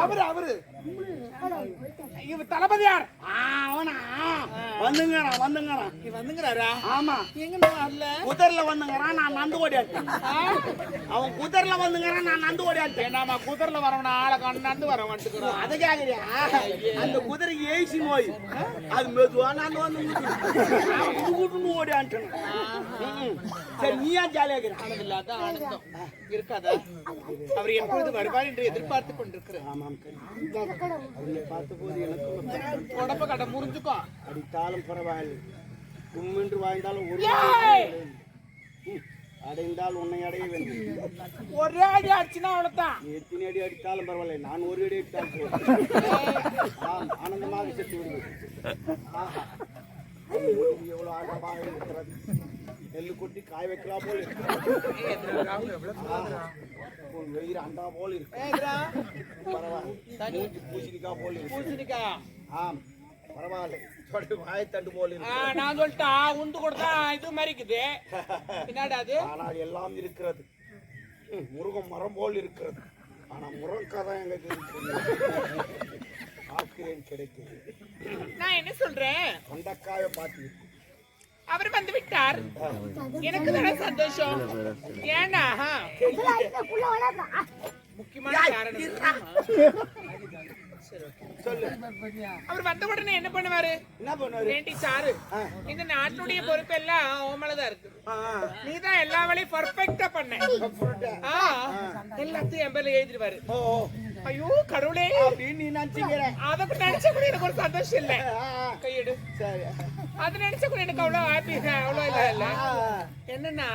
அவரு அவரு. இவ தளபதியார் அவனா? வந்துங்கண்ணா வந்துங்கண்ணா நீ வந்துங்கிறாரா ஆமா. எங்க வரல? குதிரைல வந்துங்கிறான் நான் நந்து ஓடியாட்டேன் அவன் குதிரைல வந்துங்கிறான் நான் நந்து ஓடியாட்டேன் நாம குதிரைல வரவன ஆளை கண்டாண்டு வர வந்துக்கிறோம் அதை கேக்குறியா? அந்த குதிரை ஏசி நோய். அது மெதுவா நான் வந்து கூட்டுன்னு ஓடியாட்டேன் சரி நீ ஏன் ஜாலியா இருக்கிற? இல்லாத ஆனந்தம். இருக்காதா? அவர் எப்பொழுது வருவார் என்று எதிர்பார்த்து கொண்டிருக்கிறேன். ஆமாம் கண்ணு. அவனை பார்த்த போது எனக்கு உடம்ப கடை முறிஞ்சுக்கோ அடித்தாலும் பரவாயில்லை. உம்மென்று வாழ்ந்தாலும் ஒரு அடைந்தால் உன்னை அடைய வேண்டும். ஒரே அடி அடிச்சுனா அவ்வளவுதான். நீ எத்தனை அடி அடித்தாலும் பரவாயில்லை. நான் ஒரு அடி அடித்தால் போதும். ஆனந்தமாக செத்து விடுவேன் எவ்வளவு ஆழமாக இருக்கிறது. நெல்லு கொட்டி காய வைக்கலாம் போல். உன் வெயிறு அண்டா போல் இருக்கு. பரவாயில்லை. பூசணிக்காய் போல் இருக்கு. பூசணிக்கா? ஆம். பரவாயில்லை. தொடு வாயத்தண்டு போல் இருக்கு. நான் சொல்லிட்டா உண்டு கொடுத்தா இது மாதிரி இருக்குது என்னடா அது? ஆனால் எல்லாம் இருக்கிறது. ம், முருகம் மரம் போல் இருக்கிறது. ஆனா முருங்கதான் எங்க இருக்கு ஆக்கிறேன் கிடைக்குது நான் என்ன சொல்றேன்? கொண்டக்காய பார்த்து அவர் வந்து விட்டார். எனக்கு தானே சந்தோஷம். ஏன்னா முக்கியமான காரணம் அவர் வந்த உடனே என்ன பண்ணுவாரு? என்ன ஏண்டி சாரு. இந்த நாட்டுடைய பொறுப்பெல்லாம் ஓமலதான் இருக்கு. ஆ. நீதான் எல்லா வேலையும் பர்ஃபெக்டா பண்ண. எல்லாத்தையும் என் பேர்ல எழுதிடுவாரு. ஓ ஓ. ஐயோ கடவுளே. அப்படின்னு நீ நினைச்சுக்கிற. அதை கூட நினைச்ச கூட எனக்கு ஒரு சந்தோஷம் இல்ல. கையெடு. சரி. அது நினைச்ச கூட எனக்கு அவ்வளவு ஹாப்பி அவ்வளவு இல்ல. இல்ல. என்னன்னா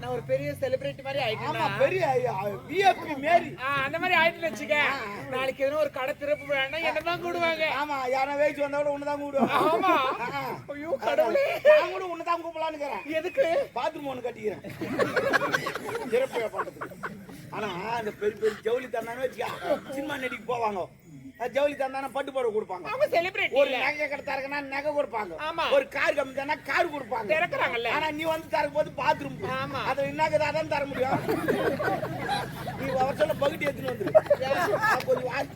நான் ஒரு பெரிய செலிபிரிட்டி மாதிரி ஆமா ஆயிட்டேன்னா பெரிய விஐபி மாரி. அந்த மாதிரி ஆயிட்டு வச்சுக்க. நாளைக்கு எதனா ஒரு கடை திறப்பு வேணா என்னதான் கூடுவாங்க. ஆமா யாரா வேச்சு வந்தா கூட உன்னதான் கூடுவாங்க. ஆமா. ஐயோ கடவுளே. நான் கூட உன்னதான் கூப்பிடலான்னு இருக்கிறேன் எதுக்கு? பாத்ரூம் ஒன்று கட்டிக்கிறேன். சிறப்பு பண்றதுக்கு ஆனா அந்த பெரிய பெரிய ஜவுளி தந்தானே வச்சுக்கா. சினிமா நடிக்கு போவாங்க. ஜவுளி தந்தானே பட்டு புடவை கொடுப்பாங்க. அவங்க செலிபிரிட்டி ஒரு நகை கடை தரக்குன்னா நகை கொடுப்பாங்க. ஆமா. ஒரு கார் கம்மி தானே கார் கொடுப்பாங்க. திறக்கறாங்கல்ல. ஆனா நீ வந்து தரக்கும் போது பாத்ரூம் ஆமா. அது என்னக்குது அதான் தர முடியும். நீ அவர் சொல்ல பகுதி எடுத்துன்னு வந்துரு. கொஞ்சம்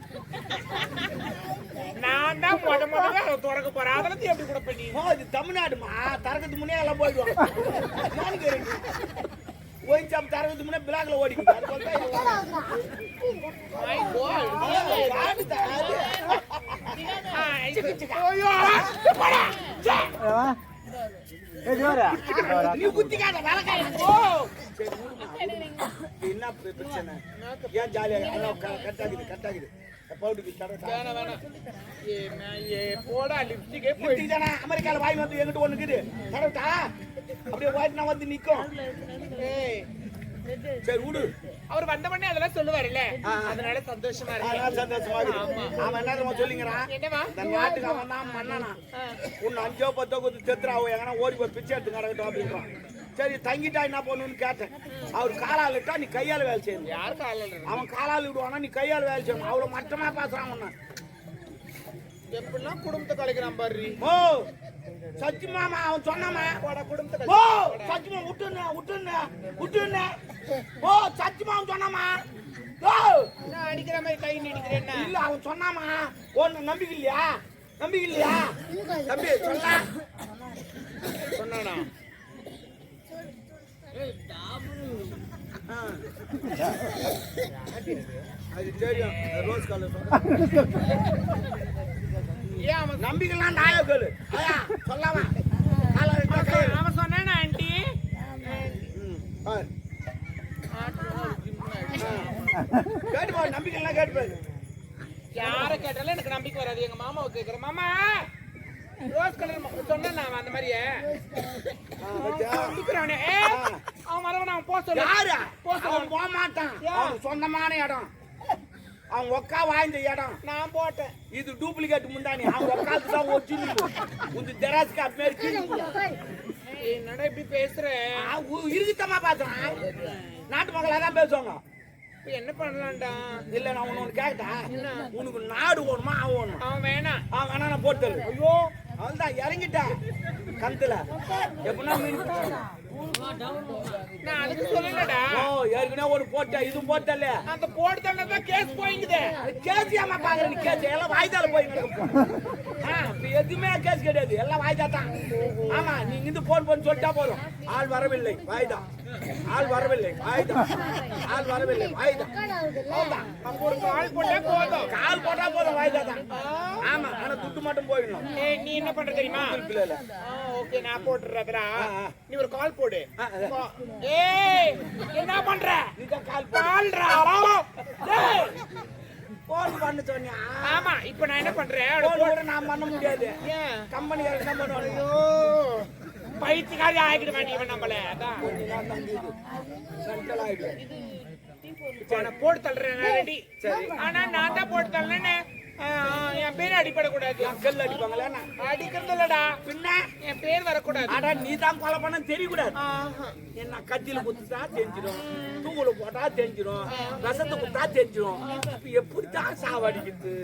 நான் தான் முத முதல்ல அதை திறக்க போறேன். அதுல இருந்து எப்படி கூட பண்ணி ஓ, இது தமிழ்நாடுமா? தரக்கத்துக்கு முன்னே எல்லாம் போயிடுவாங்க. நானும் கேரண்டி ஓயின் சாப் தரக்கத்துக்கு முன்னே பிளாக்ல ஓடிக்குது அது போல. என்ன? பிர- பிரச்சனை? ஏன் ஜாலியா எல்லாம் க- கட்டாகுது கட்டாகுது பவுடுக்கு தர வேணாம், வேணாம். ஏ, மே- ஏ, போடா லிப்ஸ்டிக்கே போயிடுச்சு லிப்டிக் தானே? அமெரிக்கால வாங்கி வந்து எங்கிட்ட ஒண்ணு இருக்குது. தரட்டா? அப்படியே வாய்ட்டு நான் வந்து நிக்கும். ஏய், சரி விடு. அவர் வந்த உடனே அதெல்லாம் சொல்லுவாருல்ல. அதனால சந்தோஷமா இருக்கு. அதனால சந்தோஷமா இருக்குது அவன் என்ன சொல்லிங்கிறான் என்னவா இந்த நாட்டுக்கு அவன் தான் மன்னனா. உன்னை அஞ்சோ பத்தோ கொடுத்து செத்துறாவோ எங்கன்னா ஓடி போய் பிச்சை எடுத்து கிடக்கட்டும் அப்படின்றான். சரி தங்கிட்டா என்ன பண்ணுன்னு கேட்டேன். அவர் காலால் விட்டா நீ கையால வேலை செய்யணும். யாருக்கு ஆள் அவன் காலால் விடுவானா நீ கையால் வேலை செய்யணும். அவ்வளவு மட்டமா பேசுறான் உன்னை எப்படிலாம் குடும்பத்தை கலைக்கிறான் பாரு. ஓ சச்சி மாமா அவன் சொன்னாமா ஓ கலை சச்சிமா விட்டுன்னு விட்டுன்னு விட்டுன்னு ஓ சச்சிமா அவன் சொன்னாமா ஓ. அடிக்கிற மாதிரி கை நீடிக்கிறேன்னா இல்ல அவன் சொன்னாமா ஒன்னு நம்பிக்கை இல்லையா? நம்பிக்கை இல்லையா? தம்பி சொல்ல சொன்னானா? அது தெரியும். ரோஸ் கலர் அவன் நம்பிக்கைலாம் நாயா கேளு சொல்லாமா. அவன் சொன்னானா ஆண்டி ம், பாரு. கேட்டு பாரு நம்பிக்கைலாம் கேட்டு பாரு யார கேட்டாலும் எனக்கு நம்பிக்கை வராது. எங்க மாமாவை கேக்குறேன். மாமா ரோஸ் கலர் சொன்னேன் நான் அந்த மாதிரியே? நம்பிக்கிறானே அவன் வரவன் அவன் சொல்லு. யாரு? போ சொல்லு. அவன் போக மாட்டான். சொந்தமான இடம். அவன் ஒக்கா வாய்ந்த இடம். நான் போட்டேன். இது டூப்ளிகேட் முந்தானி. அவன் ஒக்காத்து தான் ஒரிஜினல் உங்க ஜெராஸ்க்கு அப்படி என்னடா இப்படி பேசுற? இருக்குத்தமா பாத்துறான். நாட்டு மக்களா தான் பேசுவாங்க. என்ன பண்ணலாம்டா? இல்ல நான் உன்னை ஒண்ணு கேட்டா? உனக்கு நாடு வேணுமா அவன் வேணுமா அவன் வேணாம். அவன் வேணா நான் போட்டு ஐயோ அவன் தான் இறங்கிட்டேன். கந்துல எப்படின்னா மீன் பிடிச்சான். நான் அதுக்கு சொல்லலடா. ஓ ஏற்கனவே ஒரு போட்ட இதுவும் போட்டல அந்த போட்டு தான் கேஸ் போயிங்குது. கேஸ் ஏமா பாக்குற நீ கேஸ் எல்லாம் வாய்தால போய் இப்ப எதுவுமே கேஸ் கிடையாது. எல்லாம் வாய்தா தான். ஆமா நீங்க இருந்து போன் பண்ணி சொல்லிட்டா போதும். ஆள் வரவில்லை வாய்தா ஆள் வரவில்லை வாய்தா ஆள் வரவில்லை வாய்தா கால் போட்டா போதும். கால் போட்டா போதும் வாய்தா தான். ஆமா. ஆனா துட்டு மட்டும் போயிடணும். நீ என்ன பண்ற தெரியுமா? ஓகே நான் ஆ. நீ ஒரு கால் போடு. ஏய் என்ன பண்ற? நீதான் கால் டேய் போன் பண்ண சொன்னியா ஆமா இப்போ நான் என்ன பண்றேன்? போன் நான் பண்ண முடியாது. கம்பெனி தான் பண்ணுவாங்க பைத்தியக்காரி ஆகிட வேண்டியவன் நம்மள. அதான். தான் போட்டு தள்ளுறேன் ரெடி. சரி ஆனா நான் தான் போட்டு தள்ளேன்னு என் பேர் அடிபடக்கூடாது. கல் அடிப்பாங்களே அடிக்கிறது இல்லடா பின்ன? என் பேர் வரக்கூடாது. ஆடா நீ தான் கொலை பண்ண தெரியக்கூடாது. என்ன கத்தியில குத்துட்டா தெரிஞ்சிடும். தூக்குல போட்டா தெரிஞ்சிடும். விஷத்தை குத்தா தெரிஞ்சிடும். இப்ப எப்படித்தான் சாவடிக்குது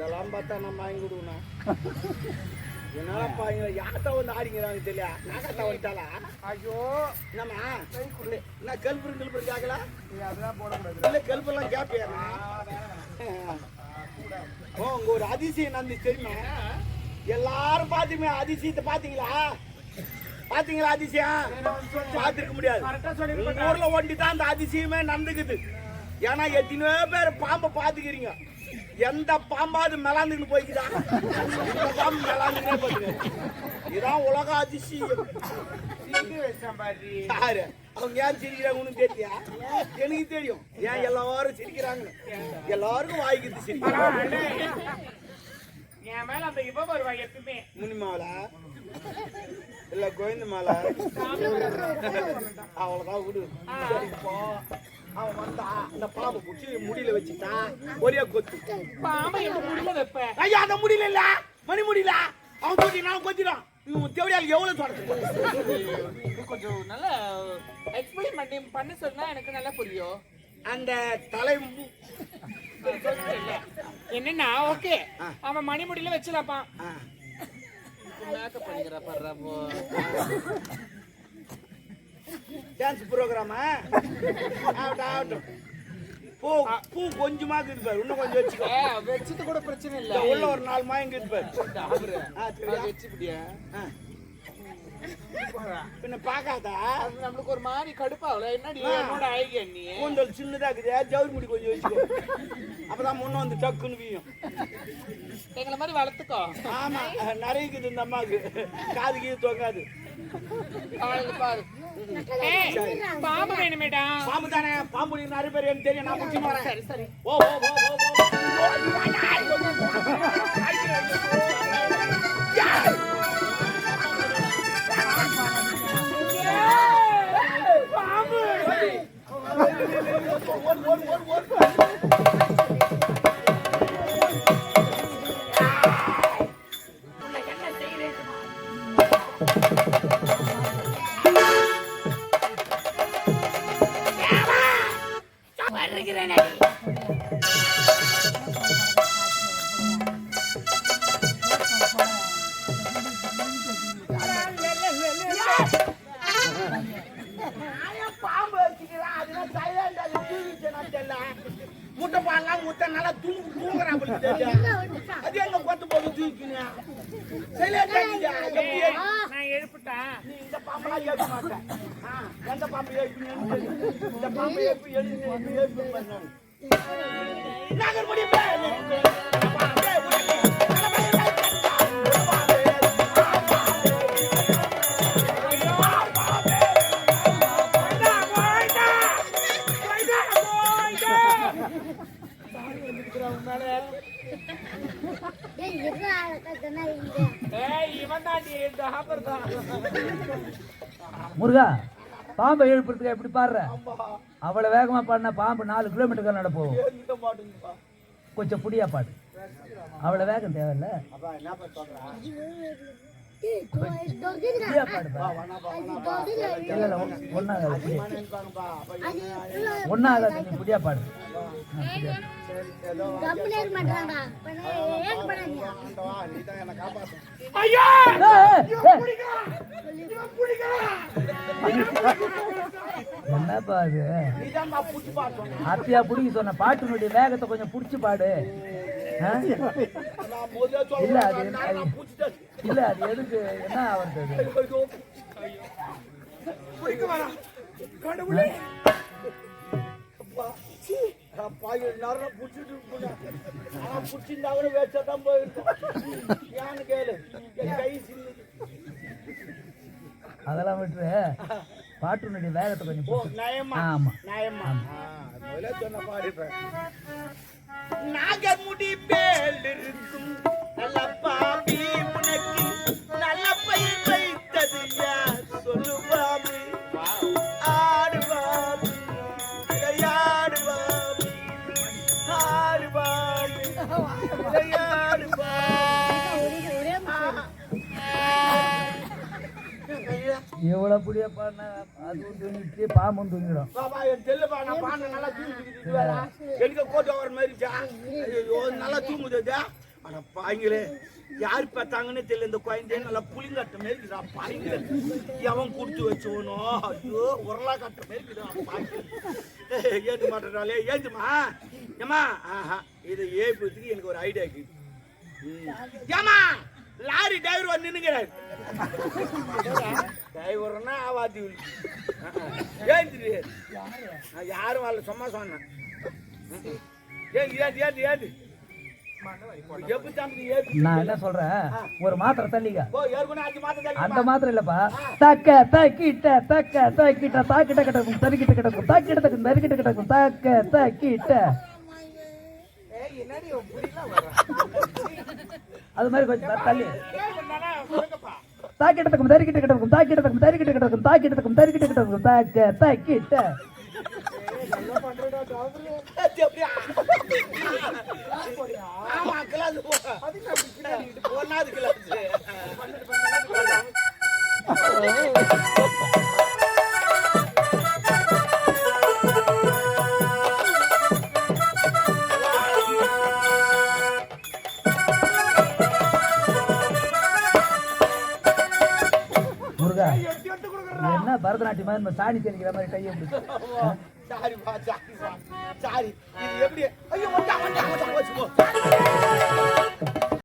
இதெல்லாம் பார்த்தா நம்ம வாங்கி விடுவோம் என்னப்பா இங்க யார்கிட்ட வந்து ஆடிங்கிறாங்க தெரியல. நாகத்தா வந்துட்டாளா? ஐயோ. என்னம்மா? என்ன கல்புரு கல்புரு கேட்கல இல்ல கல்பெல்லாம் கேப்பியா ஓ உங்க ஒரு அதிசயம் நடந்துச்சு தெரியுமா? எல்லாரும் பாத்தீங்க அதிசயத்தை பாத்தீங்களா? பாத்தீங்களா அதிசயம்? பாத்துருக்க முடியாது. ஊர்ல ஒண்டி தான் அந்த அதிசயமே நடந்துக்குது. ஏன்னா எத்தனையோ பேர் பாம்பை பாத்துக்கிறீங்க எந்த பாம்பாவது மெலாந்துன்னு போய்க்குதா? இந்த பாம்பு மெலாந்துனே போகுது இதான் உலக அதிசயம். யாரு? அவங்க ஏன் சிரிக்கிறாங்கன்னு தெரியா எனக்கு தெரியும். ஏன் எல்லாரும் சிரிக்கிறாங்கன்னு எல்லாருக்கும் வாய்க்குது சிரிக்கிறாங்க. என் மேல அந்த இவ வருவா எப்பவுமே முனிமாவல இல்ல கோவிந்த மாலை அவ்வளவுதான் விடு அவன் வந்தா இந்த பாம்பை பிடிச்சி முடியல வச்சுட்டா ஒரே கொத்து. பாம்பை முடியல வைப்ப? ஐயா அந்த முடியல இல்ல. மணி முடியல. அவன் கொத்தி நான் கொத்திடான் இவன் தேவையால் எவ்வளவு தொடர்ந்து கொஞ்சம் நல்லா எக்ஸ்பிளைன் பண்ணி பண்ண சொன்னா எனக்கு நல்லா புரியும். அந்த தலை என்னன்னா ஓகே. ஆ. அவன் மணிமுடியில வச்சிடப்பான் ஆ, மேக்கப் பண்ணிக்கிற படுறப்போ டான்ஸ் ப்ரோக்ராமா ஆகட்டும் பூ பூ கொஞ்சமா இருக்குது பாரு இன்னும் கொஞ்சம் வச்சுக்கோ. வச்சது கூட பிரச்சனை இல்ல. உள்ள ஒரு நாலு மாயம் இருக்குது பாரு. பின்ன பார்க்காதா? அது நம்மளுக்கு ஒரு மாதிரி கடுப்பாகல. என்னடி. என்னோட ஐடியா நீ? கூந்தல் சின்னதா இருக்குது ஜவுரி முடி கொஞ்சம் வச்சுக்கோ. அப்பதான் முன்ன வந்து டக்குன்னு வீயும். எங்களை மாதிரி வளர்த்துக்கோ. ஆமா நிறைய இருக்குது இந்த அம்மாவுக்கு. காது கீது தொங்காது. அவளுக்கு பாரு. ஏய், பாம்பு வேணுமேடா. பாம்பு தானே? பாம்பு நிறைய பேர் எனக்கு தெரியும். நான் முடிச்சு வரேன். சரி சரி ஓ ஓ ஓ ஓ. ஓ அது தூங்கிச்சுன்னா தெரியல முட்டை பால்லாம் முட்டை நல்லா தூங்கு தூங்குறான் அது எங்க கொத்து போது தூக்கினியா சைலண்ட் நீ இந்த பாம்பெல்லாம் ஏற்க மாட்டேன் எந்த பாம்பு ஏற்பினு இந்த பாம்பு ஏற்பு எழுதி ஏற்பு பண்ணாங்க நாங்கள் முருகா பாம்பை எழுப்புறதுக்கு எப்படி பாடுற? அவ்வளவு வேகமா பாடினா பாம்பு நாலு கிலோமீட்டர் நட போகும். கொஞ்சம் புடியா பாடு. அவ்வளவு வேகம் தேவையில்ல. அப்பா என்ன புடியா புடியா பாடு. ஐயா! என்னப்பா அது? அத்தியா புடிக்க சொன்ன பாட்டினுடைய வேகத்தை கொஞ்சம் புடிச்சு பாடு. இல்ல, அது- இல்ல அது எதுக்கு? என்ன ஆகுறது அது? அப்பா எல்லாரும் புடிச்சிட்டு இருக்கணும் ஆனா புடிச்சிருந்தா கூட வேஸ்டா தான் போயிருக்கும் ஏன்னு கேளு என் கை சின்னது அதெல்லாம் விட்டுரு. பாட்டினுடைய வேகத்தை கொஞ்சம் ஓ நயமா? ஆமா. நயமா? முதல்ல சொன்ன பாரு நாகமுடி மேல் எவ்வளோ புடியா பாடினா அதுவும் தூங்கிட்டு பாம்பும் தூங்கிடும். நான் நல்லா தூங்குது எனக்கு கோட்டை வர நல்லா தூங்குது ஆனால் பாய்ங்களே யார் பார்த்தாங்கன்னு தெரியல இந்த குழந்தைய நல்லா புளிங்கட்ட மாதிரி பாய்ங்க எவன் குடிச்சு வச்சோனோ ஐயோ உரலா கட்ட மாதிரி இருக்குதா ஏத்து ஏந்து மாட்டாலே ஏந்துமா ஏமா ஆஹா இதை ஏற்படுறதுக்கு எனக்கு ஒரு ஐடியா இருக்குது ஏமா ஏம்மா லாரி டிரைவர் வந்து நின்னுங்கிறாரு டிரைவர்னா ஆவாதி ஏந்திரு நான் யாரும் வரல சும்மா சொன்னேன் ஏது ஏது ஏது ஏது நான் என்ன சொல்றேன் ஒரு மாத்திரை மாதம் அந்த மாத்திரை இல்லப்பா தக்க தக்கிட்ட தக்க தக்கிட்ட தாக்கிட்ட கிடக்கும் தருக்கிட்ட கிடக்கும் தாக்கிட்ட தக்கும் தருக்கிட்ட கிடக்கும் தக்க தக்கிட்ட அது மாதிரி கொஞ்சம் தள்ளி ஏய் பண்ணானா சொல்லுங்கப்பா தாக்கிட்ட தக்கும் தருக்கிட்ட கிடக்கும் தாக்கிட்ட. தக்கும் தருக்கிட்ட கிடக்கும் தாக்கிட்ட தக்கும் தருக்கிட்ட கிடக்கும் தாக்க தக்கிட்ட ஒன்னாவது கிளாஸ். தமிழ்நாட்டு மாதிரி நம்ம சாணி தெளிக்கிற மாதிரி கையை பிடிச்சி. சாரி சாரி இது எப்படி? ஐயோ